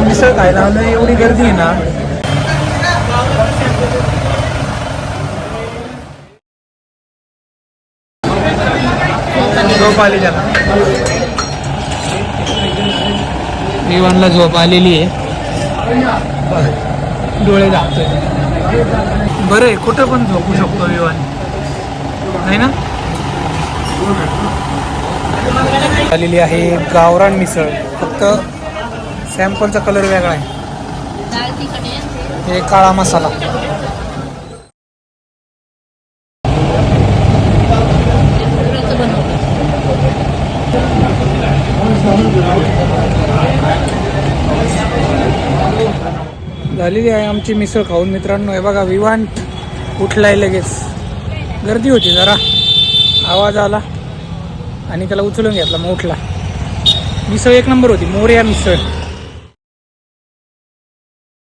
मिसळ खायला आलं एवढी गर्दी आहे ना. झोप आली त्याला. विवानला झोप आलेली आहे. डोळे दाबतोय. बरं आहे कुठं पण झोपू शकतो विवान नाही ना? आलेली आहे गावरान मिसळ. फक्त सॅम्पलचा कलर वेगळा आहे. हे काळा मसाला. झालेली आहे आमची मिसळ खाऊन. मित्रांनो हे बघा विवांत उठलाय लगेच. गर्दी होती जरा. आवाज आला आणि त्याला उचलून घेतला मग उठला. मिसळ एक नंबर होती मोर्या मिसळ.